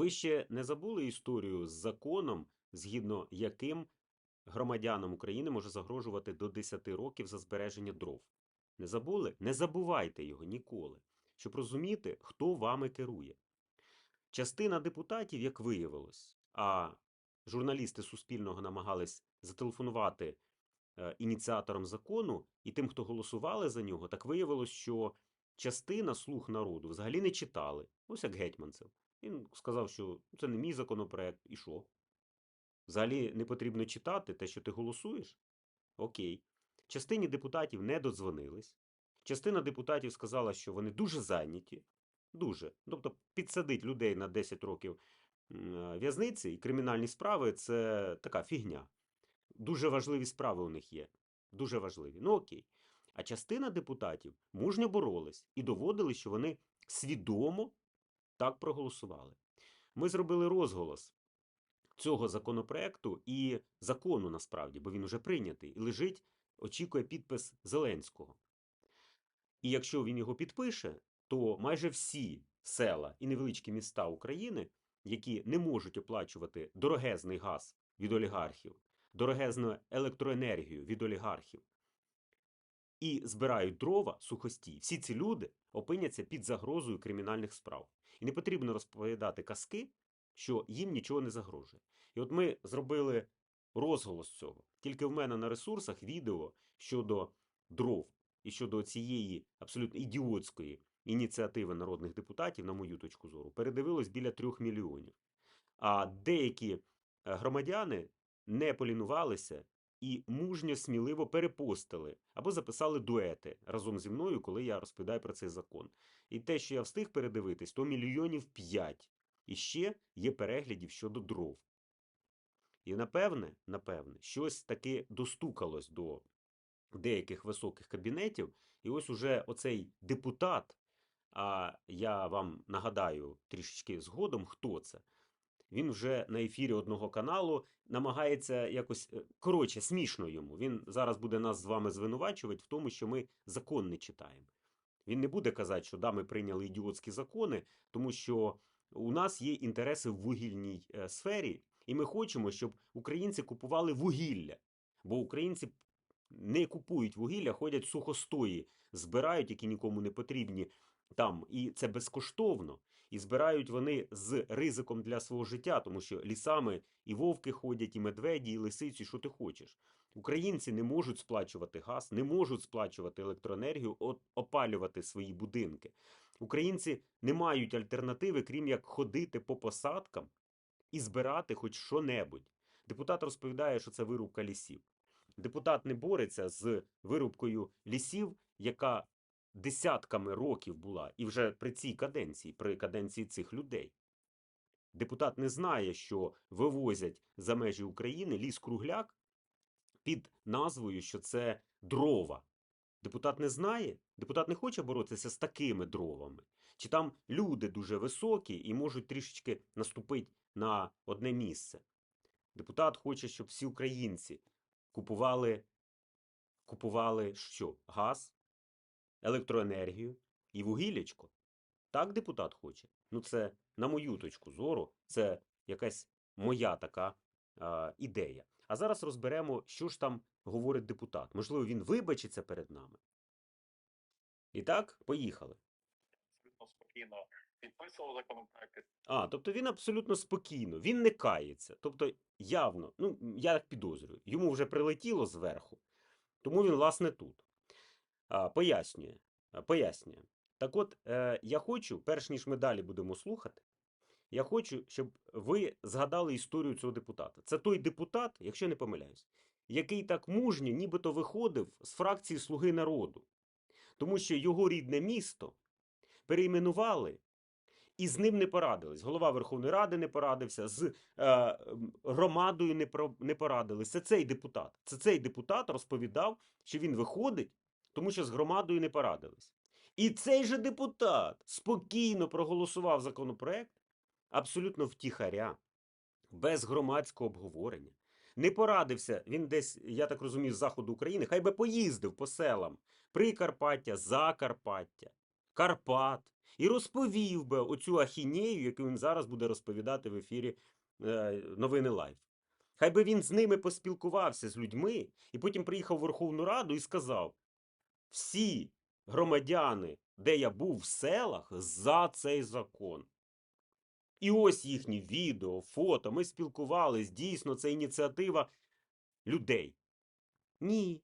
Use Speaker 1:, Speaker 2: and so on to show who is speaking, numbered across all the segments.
Speaker 1: Ви ще не забули історію з законом, згідно яким громадянам України може загрожувати до 10 років за збереження дров? Не забули? Не забувайте його ніколи, щоб розуміти, хто вами керує. Частина депутатів, як виявилось, а журналісти Суспільного намагались зателефонувати е, ініціаторам закону і тим, хто голосували за нього, так виявилось, що частина слуг народу взагалі не читали. Ось як Гетьманцев. Він сказав, що це не мій законопроект, і що? Взагалі не потрібно читати те, що ти голосуєш? Окей. Частині депутатів не додзвонились. Частина депутатів сказала, що вони дуже зайняті. Дуже. Тобто підсадить людей на 10 років в'язниці і кримінальні справи це така фігня. Дуже важливі справи у них є. Дуже важливі. Ну окей. А частина депутатів мужньо боролись і доводили, що вони свідомо так проголосували. Ми зробили розголос цього законопроекту і закону насправді, бо він вже прийнятий і лежить, очікує підпис Зеленського. І якщо він його підпише, то майже всі села і невеличкі міста України, які не можуть оплачувати дорогезний газ від олігархів, дорогезну електроенергію від олігархів, і збирають дрова сухостій, всі ці люди опиняться під загрозою кримінальних справ. І не потрібно розповідати казки, що їм нічого не загрожує. І от ми зробили розголос цього. Тільки в мене на ресурсах відео щодо дров і щодо цієї абсолютно ідіотської ініціативи народних депутатів, на мою точку зору, передивилось біля трьох мільйонів. А деякі е, громадяни не полінувалися і мужньо сміливо перепостили або записали дуети разом зі мною, коли я розповідаю про цей закон. І те, що я встиг передивитись, то мільйонів п'ять. І ще є переглядів щодо дров. І напевне, напевне, щось таки достукалось до деяких високих кабінетів, і ось уже оцей депутат, а я вам нагадаю трішечки згодом, хто це. Він вже на ефірі одного каналу намагається якось е, коротше, смішно йому. Він зараз буде нас з вами звинувачувати в тому, що ми закон не читаємо. Він не буде казати, що да, ми прийняли ідіотські закони, тому що у нас є інтереси в вугільній е, сфері, і ми хочемо, щоб українці купували вугілля. Бо українці не купують вугілля, ходять сухостої, збирають, які нікому не потрібні там, і це безкоштовно. І збирають вони з ризиком для свого життя, тому що лісами і вовки ходять, і медведі, і лисиці, що ти хочеш. Українці не можуть сплачувати газ, не можуть сплачувати електроенергію, опалювати свої будинки. Українці не мають альтернативи, крім як ходити по посадкам і збирати хоч що-небудь. Депутат розповідає, що це вирубка лісів. Депутат не бореться з вирубкою лісів, яка десятками років була, і вже при цій каденції, при каденції цих людей. Депутат не знає, що вивозять за межі України ліс-кругляк під назвою, що це дрова. Депутат не знає, депутат не хоче боротися з такими дровами. Чи там люди дуже високі і можуть трішечки наступити на одне місце. Депутат хоче, щоб всі українці купували, купували що? Газ, електроенергію і вугіллячко. Так депутат хоче. Ну, це, на мою точку зору, це якась моя така а, ідея. А зараз розберемо, що ж там говорить депутат. Можливо, він вибачиться перед нами. І так, поїхали.
Speaker 2: абсолютно спокійно підписував законопроекти.
Speaker 1: А, тобто він абсолютно спокійно, він не кається. Тобто, явно, ну, я так підозрюю, йому вже прилетіло зверху, тому він, власне, тут. Пояснює, пояснює. Так от, е, я хочу, перш ніж ми далі будемо слухати, я хочу, щоб ви згадали історію цього депутата. Це той депутат, якщо не помиляюсь, який так мужньо нібито виходив з фракції Слуги народу. Тому що його рідне місто перейменували і з ним не порадились. Голова Верховної Ради не порадився, з е, громадою не, про, не порадились. Це цей депутат. Це цей депутат розповідав, що він виходить, тому що з громадою не порадились. І цей же депутат спокійно проголосував законопроект абсолютно втіхаря, без громадського обговорення. Не порадився, він десь, я так розумію, з заходу України, хай би поїздив по селам Прикарпаття, Закарпаття. Карпат і розповів би оцю ахінею, яку він зараз буде розповідати в ефірі е, Новини Лайв. Хай би він з ними поспілкувався з людьми і потім приїхав в Верховну Раду і сказав: всі громадяни, де я був в селах, за цей закон. І ось їхні відео, фото. Ми спілкувались. Дійсно, це ініціатива людей. Ні,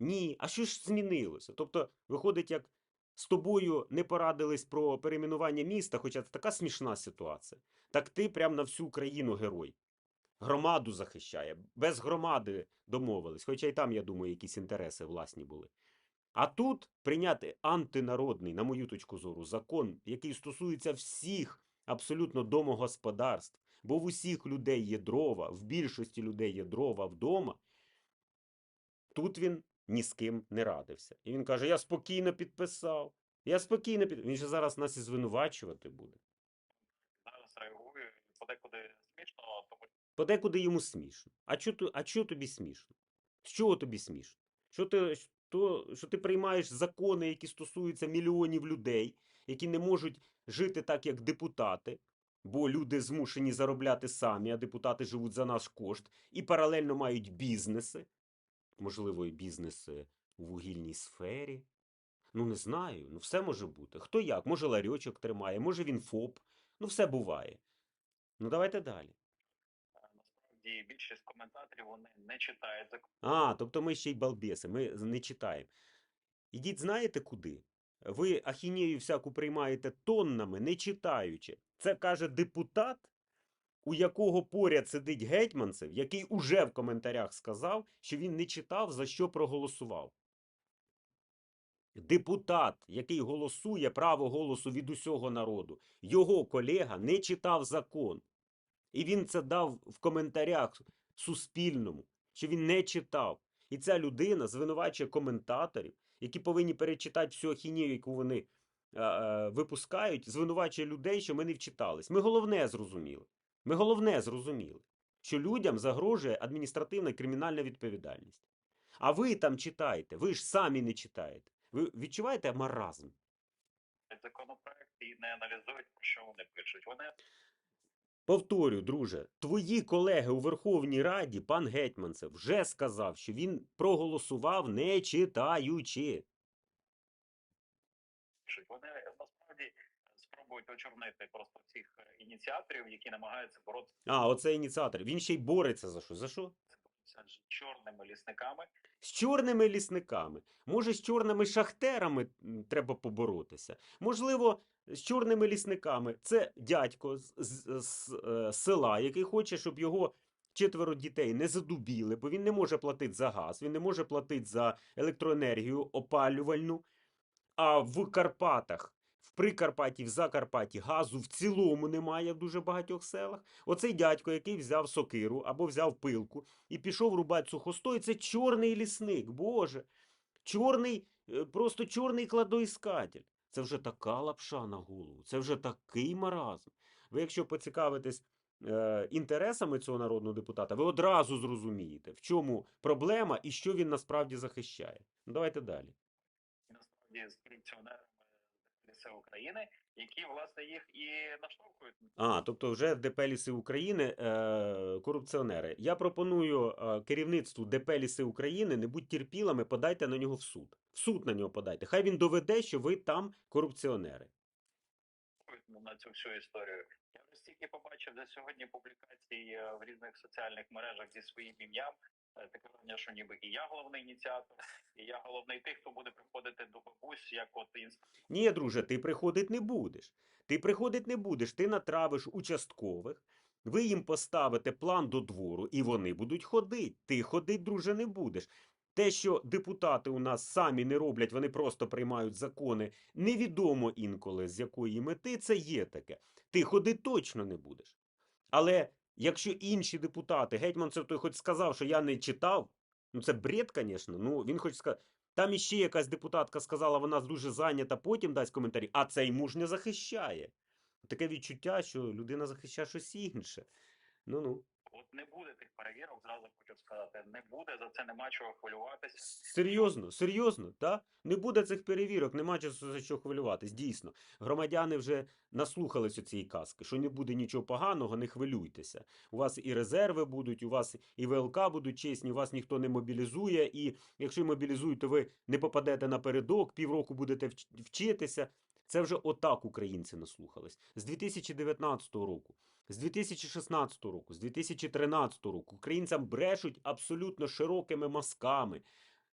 Speaker 1: ні. А що ж змінилося? Тобто, виходить, як з тобою не порадились про перейменування міста, хоча це така смішна ситуація. Так ти прям на всю країну герой. Громаду захищає. Без громади домовились. Хоча й там, я думаю, якісь інтереси власні були. А тут прийняти антинародний, на мою точку зору, закон, який стосується всіх абсолютно домогосподарств, бо в усіх людей є дрова, в більшості людей є дрова вдома. Тут він ні з ким не радився. І він каже: Я спокійно підписав. Я спокійно під... Він же зараз нас і звинувачувати буде.
Speaker 2: Зараз реагую подекуди смішно, тому
Speaker 1: Подекуди йому смішно. А чо, ту- а чо тобі смішно? З чого тобі смішно? Що ти, що, що ти приймаєш закони, які стосуються мільйонів людей, які не можуть жити так, як депутати, бо люди змушені заробляти самі, а депутати живуть за наш кошт, і паралельно мають бізнеси, можливо, і бізнеси у вугільній сфері. Ну, не знаю, ну все може бути. Хто як? Може, ларьочок тримає, може він ФОП. Ну, все буває. Ну, давайте далі.
Speaker 2: Насправді більшість коментаторів вони не читають закон.
Speaker 1: А, тобто ми ще й балбеси, ми не читаємо. Ідіть, знаєте куди? Ви ахінею всяку приймаєте тоннами, не читаючи. Це каже депутат, у якого поряд сидить гетьманцев, який уже в коментарях сказав, що він не читав, за що проголосував. Депутат, який голосує право голосу від усього народу, його колега не читав закон. І він це дав в коментарях Суспільному, що він не читав. І ця людина звинувачує коментаторів, які повинні перечитати всю ахінію, яку вони е, е, випускають, звинувачує людей, що ми не вчитались. Ми головне зрозуміли. Ми головне зрозуміли, що людям загрожує адміністративна і кримінальна відповідальність. А ви там читаєте, ви ж самі не читаєте. Ви відчуваєте маразм?
Speaker 2: законопроект і не аналізують, про що вони пишуть. Вони
Speaker 1: Повторю, друже, твої колеги у Верховній Раді, пан Гетьманцев, вже сказав, що він проголосував не читаючи.
Speaker 2: Вони насправді спробують очорнити просто цих ініціаторів, які намагаються боротися
Speaker 1: А, оце ініціатор. Він ще й бореться за що? За що?
Speaker 2: З чорними лісниками.
Speaker 1: З чорними лісниками. Може, з чорними шахтерами треба поборотися. Можливо, з чорними лісниками. Це дядько з, з, з е, села, який хоче, щоб його четверо дітей не задубіли, бо він не може платити за газ, він не може платити за електроенергію опалювальну. А в Карпатах, Прикарпатті, в Закарпатті газу в цілому немає в дуже багатьох селах. Оцей дядько, який взяв сокиру або взяв пилку і пішов рубати сухостой, це чорний лісник, Боже. Чорний, е, просто чорний кладоіскатель. Це вже така лапша на голову, це вже такий маразм. Ви, якщо поцікавитесь е, інтересами цього народного депутата, ви одразу зрозумієте, в чому проблема і що він насправді захищає. Давайте далі.
Speaker 2: насправді з корупціонерами ліси України, які власне їх і наштовхують
Speaker 1: А, тобто вже в ДП Ліси України е, корупціонери. Я пропоную е, керівництву ДП Ліси України не будь терпілими, подайте на нього в суд. В суд на нього подайте. Хай він доведе, що ви там корупціонери.
Speaker 2: ну, на цю всю історію. Я вже стільки побачив за сьогодні публікацій е, в різних соціальних мережах зі своїм ім'ям. Таке враження, що ніби і я головний ініціатор, і я головний тих, хто буде приходити до бабусь, як от.
Speaker 1: Ні, друже, ти приходить не будеш. Ти приходить не будеш, ти натравиш участкових, ви їм поставите план до двору, і вони будуть ходити. Ти ходить, друже, не будеш. Те, що депутати у нас самі не роблять, вони просто приймають закони, невідомо інколи з якої мети це є таке. Ти ходити точно не будеш. Але якщо інші депутати, гетьман це той хоч сказав, що я не читав, ну це бред, звісно. Ну він хоч сказав. Там іще якась депутатка сказала, вона дуже зайнята, потім дасть коментарі, а цей муж не захищає. Таке відчуття, що людина захищає щось інше. Ну ну.
Speaker 2: От не буде тих перевірок, зразу хочу сказати. Не буде за це нема чого хвилюватися.
Speaker 1: Серйозно, серйозно, та? Не буде цих перевірок, нема часу за що хвилюватись. Дійсно, громадяни вже наслухалися цієї казки, що не буде нічого поганого, не хвилюйтеся. У вас і резерви будуть, у вас і ВЛК будуть чесні, у вас ніхто не мобілізує. І якщо мобілізують, то ви не попадете напередок, півроку будете вчитися. Це вже отак українці наслухались. З 2019 року, з 2016 року, з 2013 року українцям брешуть абсолютно широкими мазками,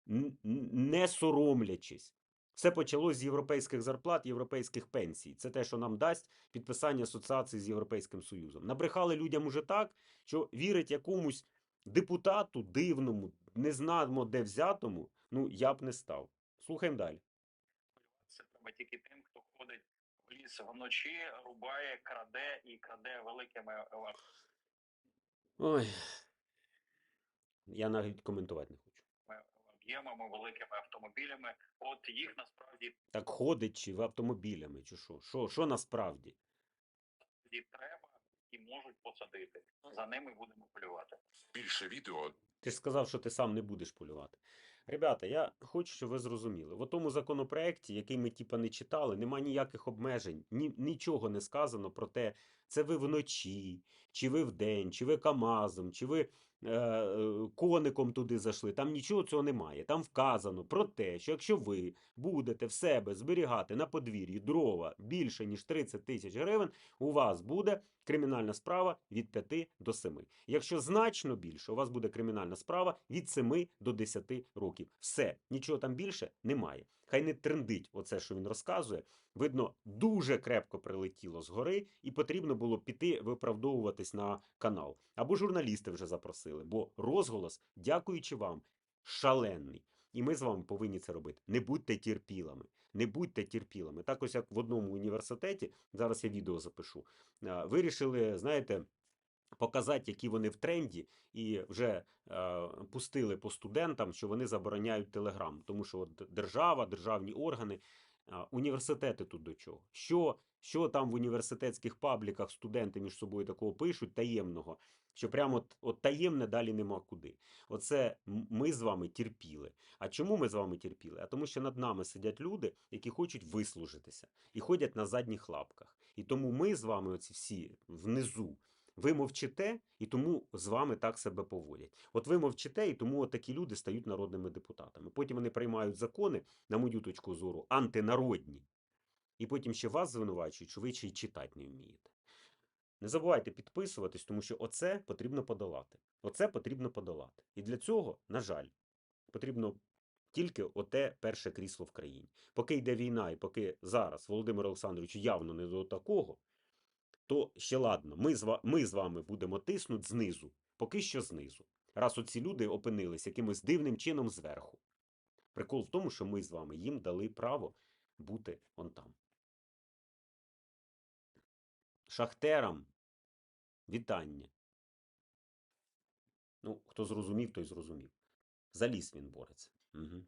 Speaker 1: не соромлячись. Все почалось з європейських зарплат, європейських пенсій. Це те, що нам дасть підписання асоціації з Європейським Союзом. Набрехали людям уже так, що вірить якомусь депутату дивному, не знамо де взятому, ну я б не став. Слухаємо далі.
Speaker 2: Це треба тільки тим, в вночі, рубає, краде і краде великими
Speaker 1: Ой. Я навіть коментувати не хочу.
Speaker 2: об'ємами, великими автомобілями. От їх насправді
Speaker 1: Так ходить чи в автомобілями, чи що? Що, що насправді?
Speaker 2: треба і можуть посадити. За ними будемо полювати.
Speaker 3: Більше відео
Speaker 1: Ти ж сказав, що ти сам не будеш полювати. Ребята, я хочу, щоб ви зрозуміли. В тому законопроекті, який ми типа не читали, нема ніяких обмежень, ні, нічого не сказано про те, це ви вночі, чи ви вдень, чи ви КАМАЗом, чи ви е, е, коником туди зайшли. Там нічого цього немає. Там вказано про те, що якщо ви будете в себе зберігати на подвір'ї дрова більше, ніж 30 тисяч гривень, у вас буде кримінальна справа від 5 до 7. Якщо значно більше, у вас буде кримінальна справа від 7 до 10 років. Все, нічого там більше немає. Хай не трендить оце, що він розказує. Видно, дуже крепко прилетіло згори, і потрібно було піти виправдовуватись на канал. Або журналісти вже запросили, бо розголос, дякуючи вам, шалений. І ми з вами повинні це робити. Не будьте терпілами. Не будьте терпілими. Так ось як в одному університеті, зараз я відео запишу, вирішили, знаєте, показати, які вони в тренді, і вже е, пустили по студентам, що вони забороняють телеграм. Тому що от держава, державні органи, а, університети тут до чого? Що, що там в університетських пабліках студенти між собою такого пишуть таємного, що прямо от, от таємне далі нема куди. Оце ми з вами терпіли. А чому ми з вами терпіли? А тому, що над нами сидять люди, які хочуть вислужитися і ходять на задніх лапках. І тому ми з вами, оці всі внизу, ви мовчите, і тому з вами так себе поводять. От ви мовчите, і тому такі люди стають народними депутатами. Потім вони приймають закони, на мою точку зору, антинародні. І потім ще вас звинувачують, що ви ще й читати не вмієте. Не забувайте підписуватись, тому що оце потрібно подолати. Оце потрібно подолати. І для цього, на жаль, потрібно тільки оте перше крісло в країні. Поки йде війна, і поки зараз Володимир Олександрович явно не до такого, то ще ладно, ми з, ми з вами будемо тиснути знизу, поки що знизу. Раз оці люди опинились якимось дивним чином зверху. Прикол в тому, що ми з вами їм дали право бути он там. Шахтерам вітання. Ну, хто зрозумів, той зрозумів. За ліс він бореться. Угу.